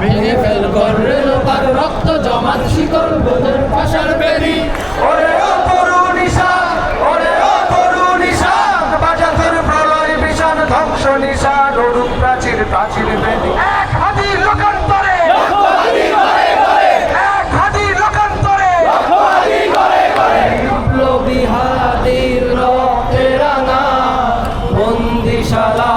ভেঙে fail গর্রে Looker রক্ত জমাত শিকল বোধের পাশার বেরি ওরে ও তরুণ ঈশান, ওরে ও তরুণ ঈশান, বাজা তোর প্রলয় ভীষণ ধ্বংস নিশান, অরূপ প্রাচীর প্রাচীর বেদি। এক হাতি লোকান্তরে, এক হাতি লোকান্তরে, বিপ্লবী হাতির রক্তে রাঙা বন্দিশালার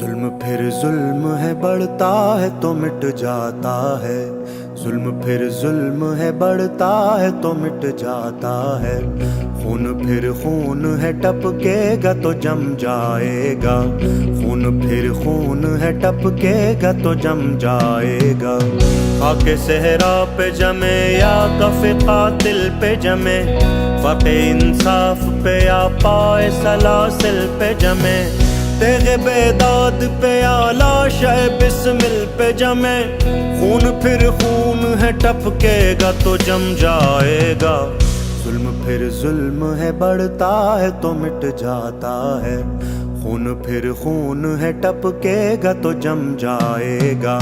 ظلم پھر ظلم ہے، بڑھتا ہے تو مٹ جاتا ہے۔ ظلم پھر ظلم ہے، بڑھتا ہے تو مٹ جاتا ہے۔ خون پھر خون ہے، ٹپکے گا تو جم جائے گا۔ خون پھر خون ہے، ٹپکے گا تو جم جائے گا۔ خاک صحرا پہ جمے یا کف قاتل پہ جمے۔ فق انصاف پہ یا پائے سلاسل پہ جمے۔ تیغ بیداد پہ آلہ شہ بسمل پہ جمے خون پھر خون ہے ٹپکے گا تو جم جائے گا۔ ظلم پھر ظلم ہے بڑھتا ہے تو مٹ جاتا ہے۔ خون پھر خون ہے ٹپکے گا تو جم جائے گا۔